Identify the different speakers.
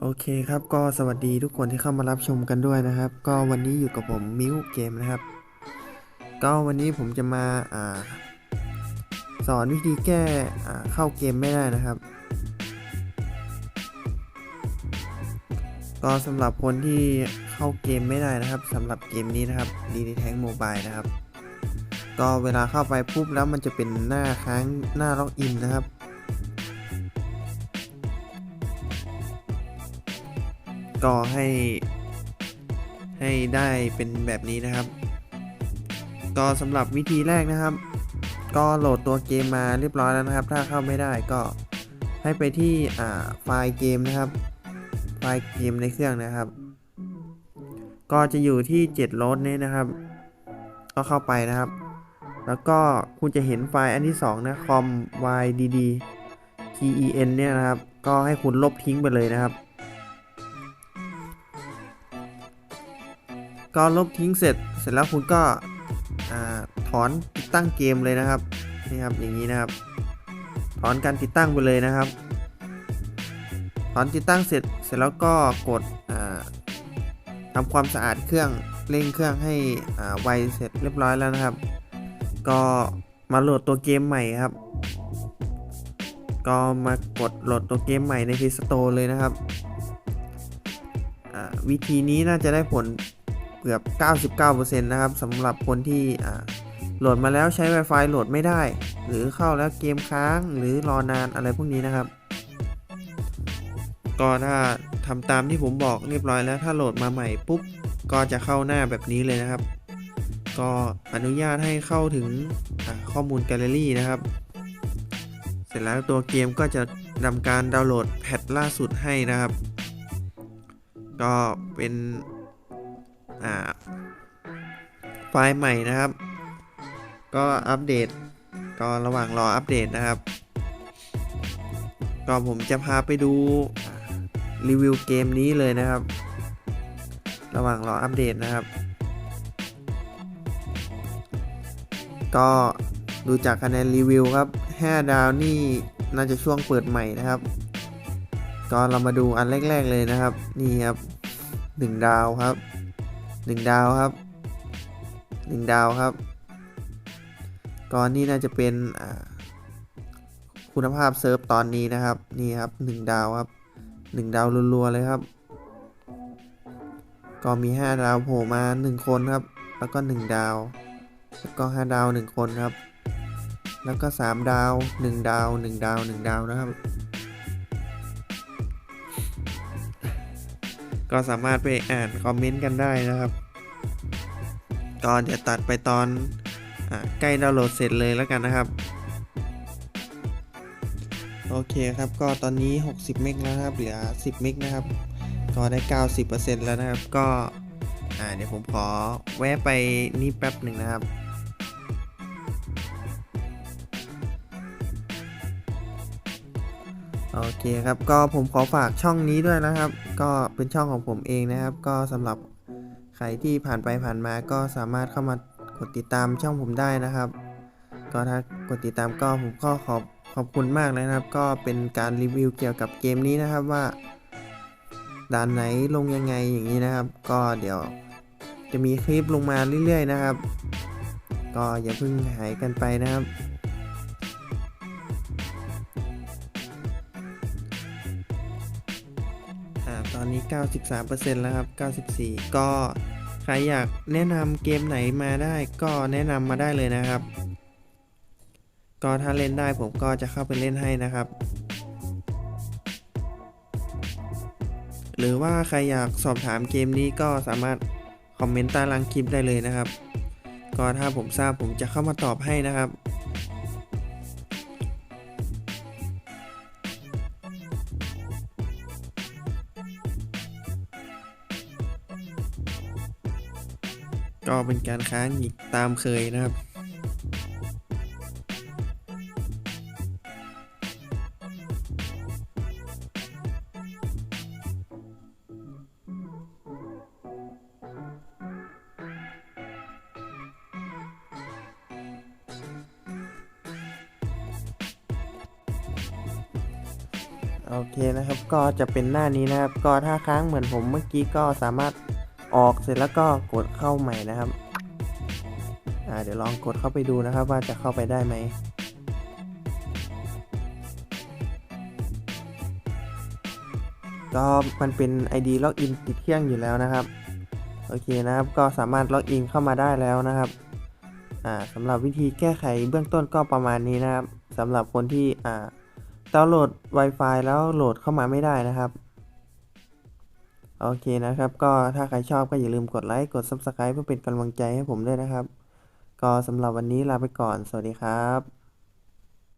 Speaker 1: โอเคครับก็สวัสดีทุกคนที่เข้ามารับชมกันด้วยนะครับ ก็วันนี้อยู่กับผมมิวเกมนะครับ ก็วันนี้ผมจะมาอ่าสอนวิธีแก้อ่าเข้าเกมไม่ได้นะครับ ก็สำหรับคนที่เข้าเกมไม่ได้นะครับสำหรับเกมนี้นะครับดีดีแทงโมบายนะครับ ก็เวลาเข้าไปปุ๊บแล้วมันจะเป็นหน้าค้างหน้าล็อกอินนะครับ ก็ให้ ให้ได้เป็นแบบนี้นะครับ ก็สำหรับวิธีแรกนะครับ ก็โหลดตัวเกมมาเรียบร้อยแล้วนะครับ ถ้าเข้าไม่ได้ก็ให้ไปที่อ่าไฟล์เกมนะครับ ไฟล์เกมในเครื่องนะครับ ก็จะอยู่ที่7โหลดนี้นะครับ ก็เข้าไปนะครับ แล้วก็คุณจะเห็นไฟล์อันที่ 2 นะ com ydd ten เนี่ยนะครับ ก็ให้คุณลบทิ้งไปเลยนะครับ ก็ลบทิ้งเสร็จ เสร็จแล้วคุณก็ถอนติดตั้งเกมเลยนะครับ นี่ครับ อย่างนี้นะครับ ถอนการติดตั้งไปเลยนะครับ ถอนติดตั้งเสร็จ เสร็จแล้วก็กดทำความสะอาดเครื่อง เร่งเครื่องให้ไวเสร็จเรียบร้อยแล้วนะครับ ก็มาโหลดตัวเกมใหม่ครับ ก็มากดโหลดตัวเกมใหม่ใน Play Store เลยนะครับ วิธีนี้น่าจะได้ผลเกือบ 99%นะครับสำหรับคนที่โหลดมาแล้วใช้ Wi-Fi โหลดไม่ได้ หรือเข้าแล้วเกมค้างหรือรอนานอะไรพวกนี้นะครับ ก็ถ้าทำตามที่ผมบอกเรียบร้อยแล้วถ้าโหลดมาใหม่ปุ๊บก็จะเข้าหน้าแบบนี้เลยนะครับ ก็อนุญาตให้เข้าถึงข้อมูลแกลเลอรี่นะครับ เสร็จแล้วตัวเกมก็จะทำการดาวน์โหลดแพทล่าสุดให้นะครับ ก็เป็นไฟล์ใหม่นะครับ ก็อัปเดตก็ระหว่างรออัปเดตนะครับ ก็ผมจะพาไปดูรีวิวเกมนี้เลยนะครับ ระหว่างรออัปเดตนะครับ ก็ดูจากคะแนนรีวิวครับ 5 ดาวนี่น่าจะช่วงเปิดใหม่นะครับ ก็เรามาดูอันแรก ๆเลยนะครับ นี่ครับ 1 ดาวครับหนึ่งดาวครับหนึ่งดาวครับก่อนนี้น่าจะเป็นคุณภาพเซิร์ฟตอนนี้นะครับ นี่ครับหนึ่งดาวครับหนึ่งดาวรัวๆเลยครับ ก็มี 5 ดาวโผล่มา 1 คนครับ แล้วก็ 1 ดาว แล้วก็5ดาว 1 คนครับ แล้วก็ 3 ดาว 1 ดาว 1 ดาว 1 ดาวนะครับ ก็สามารถไปอ่านคอมเมนต์กันได้นะครับก็เดี๋ยวตัดไปตอนอใกล้ดาวน์โหลดเสร็จเลยแล้วกันนะครับ โอเคครับ ก็ตอนนี้ 60 เมกแล้วนะครับ เหลือ 10 เมกนะครับ ก็ได้ 90%แล้วนะครับ ก็ เดี๋ยวผมขอแวะไปนี่แป๊บหนึ่งนะครับ โอเคครับ ก็ผมขอฝากช่องนี้ด้วยนะครับ ก็เป็นช่องของผมเองนะครับ ก็สำหรับใครที่ผ่านไปผ่านมาก็สามารถเข้ามากดติดตามช่องผมได้นะครับ ก็ถ้ากดติดตามก็ผมก็ขอบขอบคุณมากนะครับ ก็เป็นการรีวิวเกี่ยวกับเกมนี้นะครับว่าด่านไหนลงยังไงอย่างนี้นะครับ ก็เดี๋ยว จะมีคลิปลงมาเรื่อยๆนะครับ ก็อย่าเพิ่งหายกันไปนะครับ ตอนนี้ 93%แล้วครับ 94 ก็ใครอยากแนะนำเกมไหนมาได้ก็แนะนำมาได้เลยนะครับ ก็ถ้าเล่นได้ผมก็จะเข้าไปเล่นให้นะครับหรือว่าใครอยากสอบถามเกมนี้ก็สามารถ คอมเมนต์ใต้ล่างคลิปได้เลยนะครับ ก็ถ้าผมทราบผมจะเข้ามาตอบให้นะครับก็เป็นการค้างอีกตามเคยนะครับ โอเคนะครับก็จะเป็นหน้านี้นะครับ ก็ถ้าค้างเหมือนผมเมื่อกี้ก็สามารถออกเสร็จแล้วก็กดเข้าใหม่นะครับอ่าเดี๋ยวลองกดเข้าไปดูนะครับว่าจะเข้าไปได้ไหมก็มันเป็น ID ล็อกอินติดเครื่องอยู่แล้วนะครับ โอเคนะครับก็สามารถล็อกอินเข้ามาได้แล้วนะครับอ่าสำหรับวิธีแก้ไขเบื้องต้นก็ประมาณนี้นะครับสำหรับคนที่อ่า ดาวน์โหลด Wi-Fi แล้วโหลดเข้ามาไม่ได้นะครับ โอเคนะครับ ก็ถ้าใครชอบก็อย่าลืมกดไลค์ กด Subscribe เพื่อเป็นกำลังใจให้ผมด้วยนะครับ ก็สำหรับวันนี้ลาไปก่อน สวัสดีครับ